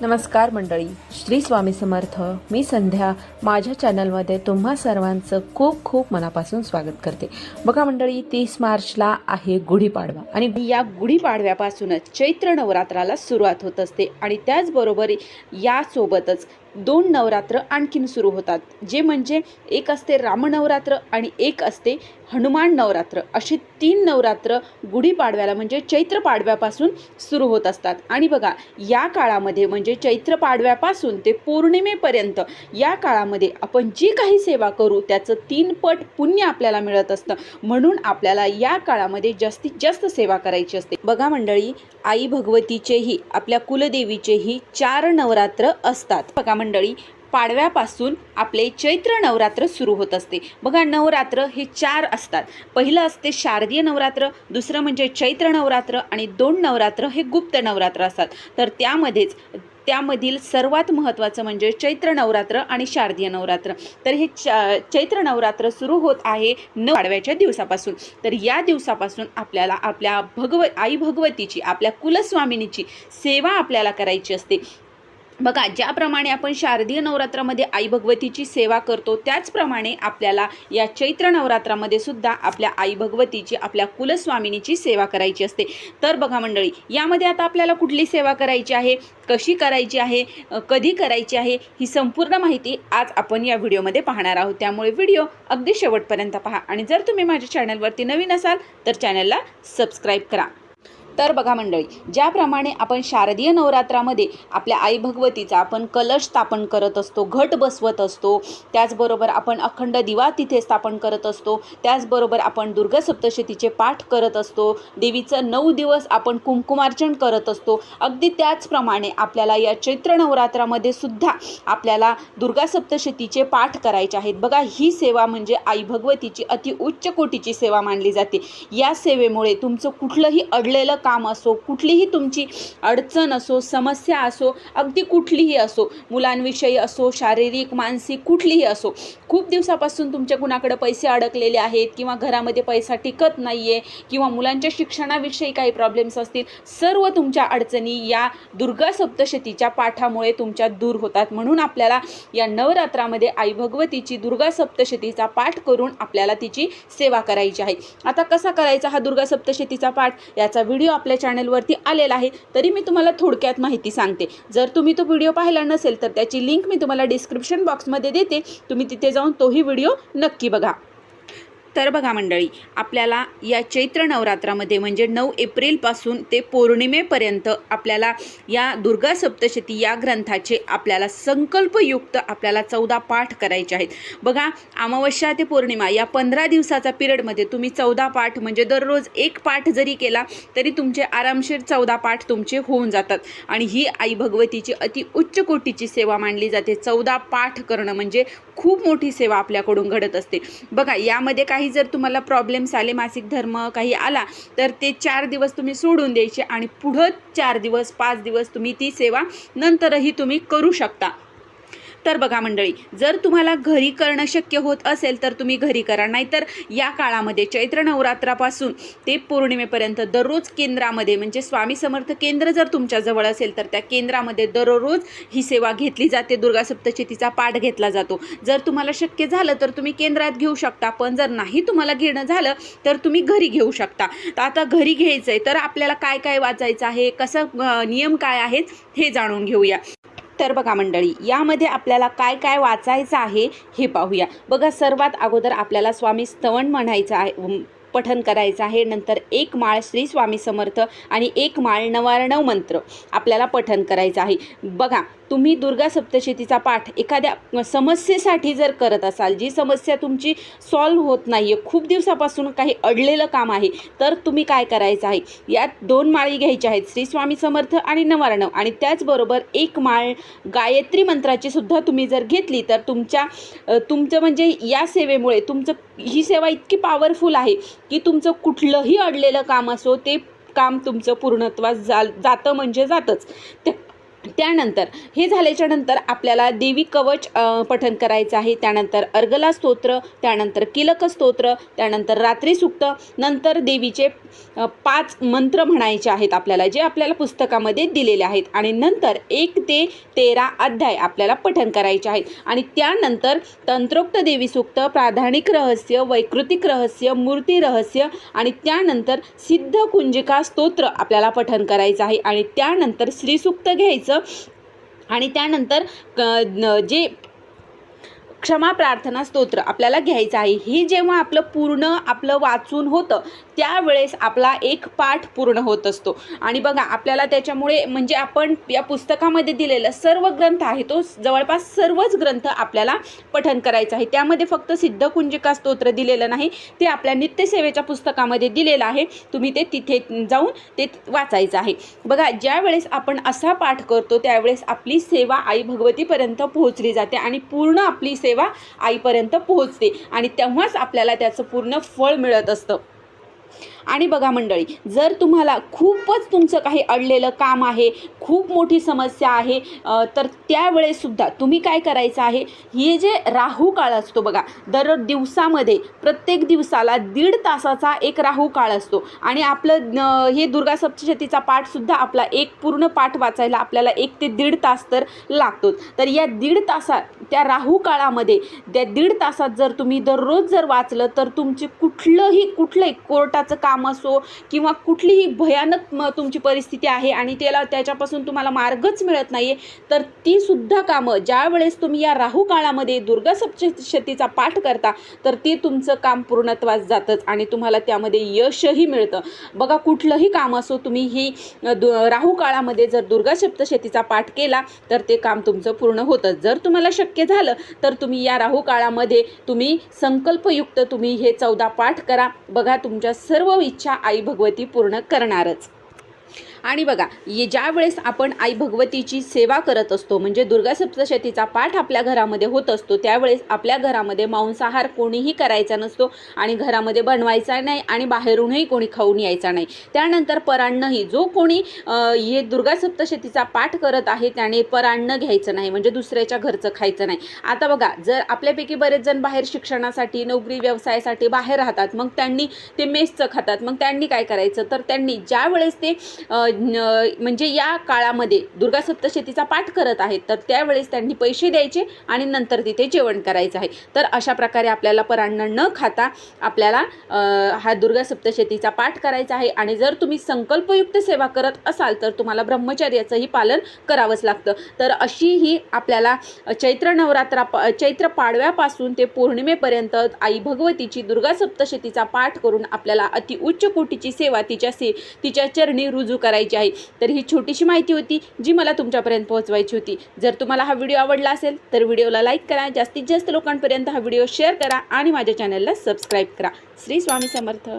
नमस्कार मंडळी. श्री स्वामी समर्थ मी संध्या. माझ्या चॅनलमध्ये तुम्हा सर्वांचं खूप खूप मनापासून स्वागत करते. बघा मंडळी तीस मार्चला आहे गुढीपाडवा आणि या गुढीपाडव्यापासूनच चैत्र नवरात्राला सुरुवात होत असते आणि त्याचबरोबर यासोबतच दोन नवरात्र आणखीन सुरू होतात. जे म्हणजे एक असते रामनवरात्र आणि एक असते हनुमान नवरात्र अशी तीन नवरात्र गुढीपाडव्याला म्हणजे चैत्र पाडव्यापासून सुरू होत असतात. आणि बघा या काळामध्ये म्हणजे चैत्र पाडव्यापासून ते पौर्णिमेपर्यंत या काळामध्ये आपण जी काही सेवा करू त्याचं तीन पट पुण्य आपल्याला मिळत असतं. म्हणून आपल्याला या काळामध्ये जास्तीत जास्त सेवा करायची असते. बघा मंडळी आई भगवतीचेही आपल्या कुलदेवीचेही चार नवरात्र असतात. बघा मंडळी पाडव्यापासून आपले चैत्र नवरात्र सुरू होत असते. बघा नवरात्र हे चार असतात. पहिलं असते शारदीय नवरात्र दुसरं म्हणजे चैत्र नवरात्र आणि दोन नवरात्र हे गुप्त नवरात्र असतात. तर त्यामध्येच त्यामधील सर्वात महत्त्वाचं म्हणजे चैत्र नवरात्र आणि शारदीय नवरात्र. तर हे च चैत्र नवरात्र सुरू होत आहे न पाडव्याच्या दिवसापासून. तर या दिवसापासून आपल्याला आपल्या भगव आई भगवतीची आपल्या कुलस्वामिनीची सेवा आपल्याला करायची असते. बघा ज्याप्रमाणे आपण शारदीय नवरात्रामध्ये आई भगवतीची सेवा करतो त्याचप्रमाणे आपल्याला या चैत्र नवरात्रामध्ये सुद्धा आपल्या आई भगवतीची आपल्या कुलस्वामिनीची सेवा करायची असते. तर बघा मंडळी यामध्ये आता आपल्याला कुठली सेवा करायची आहे? कशी करायची आहे? कधी करायची आहे? ही संपूर्ण माहिती आज आपण या व्हिडिओमध्ये पाहणार आहोत. त्यामुळे व्हिडिओ अगदी शेवटपर्यंत पहा. आणि जर तुम्ही माझ्या चॅनलवरती नवीन असाल तर चॅनलला सबस्क्राईब करा. तर बघा मंडळी ज्याप्रमाणे आपण शारदीय नवरात्रामध्ये आपल्या आई भगवतीचा आपण कलश स्थापन करत असतो घट बसवत असतो त्याचबरोबर आपण अखंड दिवा तिथे स्थापन करत असतो त्याचबरोबर आपण दुर्गा सप्तशतीचे पाठ करत असतो देवीचं नऊ दिवस आपण कुंकुमार्चन करत असतो अगदी त्याचप्रमाणे आपल्याला या चैत्र नवरात्रामध्ये सुद्धा आपल्याला दुर्गा सप्तशतीचे पाठ करायचे आहेत. बघा ही सेवा म्हणजे आई भगवतीची अति उच्च कोटीची सेवा मानली जाते. या सेवेमुळे तुमचं कुठलंही अडलेलं काम असो कुठलीही तुमची अडचण असो समस्या असो अगदी कुठलीही असो मुलांविषयी असो शारीरिक मानसिक कुठलीही असो खूप दिवसापासून तुमच्या कुणाकडे पैसे अडकलेले आहेत किंवा घरामध्ये पैसा टिकत नाही आहे किंवा मुलांच्या शिक्षणाविषयी काही प्रॉब्लेम्स असतील सर्व तुमच्या अडचणी या दुर्गा सप्तशतीच्या पाठामुळे तुमच्या दूर होतात. म्हणून आपल्याला या नवरात्रामध्ये आई भगवतीची दुर्गा सप्तशतीचा पाठ करून आपल्याला तिची सेवा करायची आहे. आता कसा करायचा हा दुर्गा सप्तशतीचा पाठ? याचा व्हिडिओ आपल्या चॅनलवरती आलेला आहे तरी मी तुम्हाला थोडक्यात माहिती सांगते. जर तुम्ही तो व्हिडिओ पाहिला नसेल तर त्याची लिंक मी तुम्हाला डिस्क्रिप्शन बॉक्समध्ये देते. तुम्ही तिथे जाऊन तोही व्हिडिओ नक्की बघा. तर बघा मंडळी आपल्याला या चैत्र नवरात्रामध्ये म्हणजे नऊ एप्रिलपासून ते पौर्णिमेपर्यंत आपल्याला या दुर्गा सप्तशती या ग्रंथाचे आपल्याला संकल्पयुक्त आपल्याला चौदा पाठ करायचे आहेत. बघा अमावस्या ते पौर्णिमा या पंधरा दिवसाचा पिरियडमध्ये तुम्ही चौदा पाठ म्हणजे दररोज एक पाठ जरी केला तरी तुमचे आरामशीर चौदा पाठ तुमचे होऊन जातात. आणि ही आई भगवतीची अति उच्च कोटीची सेवा मानली जाते. चौदा पाठ करणं म्हणजे खूप मोठी सेवा आपल्याकडून घडत असते. बघा यामध्ये काय काही जर तुम्हाला प्रॉब्लेम्स आले मासिक धर्म काही आला तर ते चार दिवस तुम्ही सोडून द्यायचे आणि पुढं चार दिवस पाच दिवस तुम्ही ती सेवा नंतरही तुम्ही करू शकता. तर बघा मंडळी जर तुम्हाला घरी करणं शक्य होत असेल तर तुम्ही घरी करा. नाहीतर या काळामध्ये चैत्र नवरात्रापासून ते पौर्णिमेपर्यंत दररोज केंद्रामध्ये म्हणजे स्वामी समर्थ केंद्र जर तुमच्याजवळ असेल तर त्या केंद्रामध्ये दररोज ही सेवा घेतली जाते. दुर्गा सप्तशतीचा पाठ घेतला जातो. जर तुम्हाला शक्य झालं तर तुम्ही केंद्रात घेऊ शकता. पण जर नाही तुम्हाला घेणं झालं तर तुम्ही घरी घेऊ शकता. तर आता घरी घ्यायचं आहे तर आपल्याला काय काय वाचायचं आहे? कसं नियम काय आहेत? हे जाणून घेऊया. तर बघा मंडळी यामध्ये आपल्याला काय काय वाचायचं आहे हे पाहूया. बघा सर्वात अगोदर आपल्याला स्वामी स्तवन म्हणायचं आहे पठन करायचं आहे. नंतर एक माळ श्री स्वामी समर्थ आणि एक माळ नवारणव मंत्र आपल्याला पठन करायचं आहे. बघा तुम्ही दुर्गा सप्तशतीचा पाठ एखाद्या समस्येसाठी जर करत असाल जी समस्या तुमची सॉल्व्ह होत नाही आहे खूप दिवसापासून काही अडलेलं काम आहे तर तुम्ही काय करायचं आहे? यात दोन माळी घ्यायच्या आहेत श्री स्वामी समर्थ आणि नवारणव. आणि त्याचबरोबर एक माळ गायत्री मंत्राची सुद्धा तुम्ही जर घेतली तर तुमच्या तुमचं म्हणजे या सेवेमुळे तुमचं ही सेवा इतकी पॉवरफुल आहे की तुमचं कुठलंही अडलेलं काम असो ते काम तुमचं पूर्णत्वास जा जातं म्हणजे जातंच. ते त्यानंतर हे झाल्याच्यानंतर आपल्याला देवी कवच पठन पठण करायचं आहे. त्यानंतर अर्गला स्तोत्र त्यानंतर किलक स्तोत्र त्यानंतर रात्री सुक्त नंतर देवीचे पाच मंत्र म्हणायचे आहेत आपल्याला जे आपल्याला पुस्तकामध्ये दिलेले आहेत. आणि नंतर एक ते तेरा अध्याय आपल्याला पठण करायचे आहेत. आणि त्यानंतर तंत्रोक्त देवी सुक्त प्राधानिक रहस्य वैकृतिक रहस्य मूर्ती रहस्य आणि त्यानंतर सिद्ध कुंजिका स्तोत्र आपल्याला पठण करायचं आहे. आणि त्यानंतर श्रीसूक्त घ्यायचं आणि त्यानंतर क- जे क्षमा प्रार्थना स्तोत्र आपल्याला घ्यायचं आहे. हे जेव्हा आपलं पूर्ण आपलं वाचून होतं त्यावेळेस आपला एक पाठ पूर्ण होत असतो. आणि बघा आपल्याला त्याच्यामुळे म्हणजे आपण या पुस्तकामध्ये दिलेलं सर्व ग्रंथ आहे तो जवळपास सर्वच ग्रंथ आपल्याला पठन करायचं आहे. त्यामध्ये फक्त सिद्धकुंजिका स्तोत्र दिलेलं नाही ते आपल्या नित्यसेवेच्या पुस्तकामध्ये दिलेलं आहे. तुम्ही ते तिथे जाऊन ते वाचायचं आहे. बघा ज्या वेळेस आपण असा पाठ करतो त्यावेळेस आपली सेवा आई भगवतीपर्यंत पोहोचली जाते आणि पूर्ण आपली सेवा आईपर्यंत पोहोचते. आणि तेव्हाच आपल्याला त्याचं पूर्ण फळ मिळत असतं. आणि बघा मंडळी जर तुम्हाला खूपच तुमचं काही अडलेलं काम आहे खूप मोठी समस्या आहे तर त्यावेळेससुद्धा तुम्ही काय करायचं आहे? हे जे राहू काळ असतो बघा दर दिवसामध्ये प्रत्येक दिवसाला दीड तासाचा एक राहू काळ असतो. आणि आपलं हे दुर्गा सप्तशतीचा पाठसुद्धा आपला एक पूर्ण पाठ वाचायला आपल्याला एक ते दीड तास तर लागतोच. तर या दीड तासात त्या राहू काळामध्ये त्या दीड तासात जर तुम्ही दररोज जर वाचलं तर तुमचे कुठलंही कुठलंही कोर्टाचं काम काम असो किंवा कुठलीही भयानक तुमची परिस्थिती आहे आणि त्याला त्याच्यापासून तुम्हाला मार्गच मिळत नाही आहे तर ती सुद्धा कामं ज्या वेळेस तुम्ही या राहू काळामध्ये दुर्गा सप्तशतीचा पाठ करता तर ते तुमचं काम पूर्णत्वास जातंच आणि तुम्हाला त्यामध्ये यशही मिळतं. बघा कुठलंही काम असो तुम्ही ही दु राहू काळामध्ये जर दुर्गा सप्तशतीचा पाठ केला तर ते काम तुमचं पूर्ण होतं. जर तुम्हाला शक्य झालं तर तुम्ही या राहू काळामध्ये तुम्ही संकल्पयुक्त तुम्ही हे चौदा पाठ करा. बघा तुमच्या सर्व इच्छा आई भगवती पूर्ण करणारच. आणि बघा ये ज्या वेळेस आपण आई भगवतीची सेवा करत असतो म्हणजे दुर्गा सप्तशतीचा पाठ आपल्या घरामध्ये होत असतो त्यावेळेस आपल्या घरामध्ये मांसाहार कोणीही करायचा नसतो आणि घरामध्ये बनवायचा नाही आणि बाहेरूनही कोणी खाऊन यायचा नाही. त्यानंतर परान्नही जो कोणी हे दुर्गा सप्तशतीचा पाठ करत आहे त्याने परान्न घ्यायचं नाही म्हणजे दुसऱ्याच्या घरचं खायचं नाही. आता बघा जर आपल्यापैकी बरेच जण बाहेर शिक्षणासाठी नोकरी व्यवसायासाठी बाहेर राहतात मग त्यांनी ते मेसचं खातात मग त्यांनी काय करायचं? तर त्यांनी ज्या वेळेस ते म्हणजे या काळामध्ये दुर्गा सप्तशतीचा पाठ करत आहेत तर त्यावेळेस त्यांनी पैसे द्यायचे आणि नंतर तिथे जेवण करायचं आहे. तर अशा प्रकारे आपल्याला परान्न न खाता आपल्याला हा दुर्गा सप्तशतीचा पाठ करायचा आहे. आणि जर तुम्ही संकल्पयुक्त सेवा करत असाल तर तुम्हाला ब्रह्मचर्याचंही पालन करावंच लागतं. तर अशी ही आपल्याला चैत्र नवरात्रा चैत्र पाडव्यापासून ते पौर्णिमेपर्यंत आई भगवतीची दुर्गा सप्तशतीचा पाठ करून आपल्याला अति उच्च कोटीची सेवा तिच्या से तिच्या चरणी रुजू करायची आहे. तर ही छोटीशी माहिती होती जी मला तुमच्यापर्यंत पोहोचवायची होती. जर तुम्हाला हा व्हिडिओ आवडला असेल तर व्हिडिओला लाईक करा जास्तीत जास्त लोकांपर्यंत हा व्हिडिओ शेअर करा आणि माझ्या चॅनलला सबस्क्राईब करा. श्री स्वामी समर्थ.